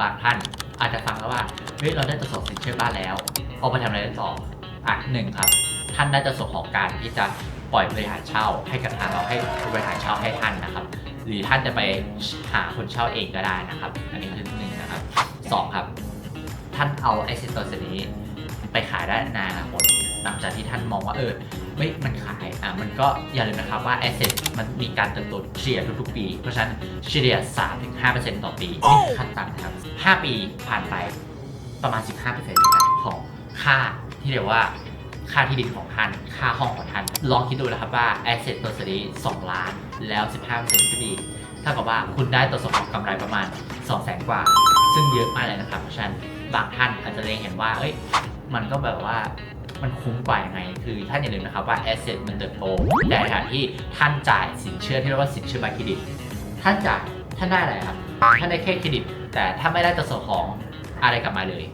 บางท่านอาจจะฟังแล้วว่าเฮ้ยเราได้ตรวจสอบสินเชื่อบ้านแล้วเอาไปทำอะไรได้ต่ออะหนึ่งครับ ท่านได้ตรวจสอบของการที่จะปล่อยบริหารเช่า ให้กับทางเราให้บริหารเช่าให้ท่านนะครับ หรือท่านจะไปหาคนเช่าเองก็ได้นะครับ อันนี้คือหนึ่งนะครับสองครับ ท่านเอาไอเซนตัวนี้ไปขายได้ในอนาคต หลังจากที่ท่านมองว่าเออเฮ้ยมันขายอะมันก็อย่าลืมนะครับว่า asset มันมีการเติบโตเฉลี่ยทุกๆปี เพราะฉะนั้นเฉลี่ย3-5%ต่อปีนี่คือขั้นต่ำนะครับ 5 ปีผ่านไปประมาณ 15%นะครับของค่าที่เรียกว่าค่าที่ดินของท่าน ค่าห้องของท่าน ลองคิดดูนะครับว่า asset ตัวนี้2ล้าน แล้ว 15%ขึ้นไปอีกเท่ากับว่าคุณได้ตัวสมกำไรประมาณ 200,000กว่า ซึ่งเยอะมากเลยนะครับ เพราะฉะนั้นบางท่านอาจจะเล็งเห็นว่า เอ้ย มันก็แบบว่า มันคุ้มกว่ายังไง คือท่านอย่าลืมนะครับว่าแอสเซทมันเติบโตในขณะที่ท่านจ่ายสินเชื่อที่เรียกว่าสินเชื่อบัตรเครดิตท่านจ่ายท่านได้อะไรครับท่านได้แค่เครดิต แต่ถ้าไม่ได้จะส่งของอะไรกลับมาเลย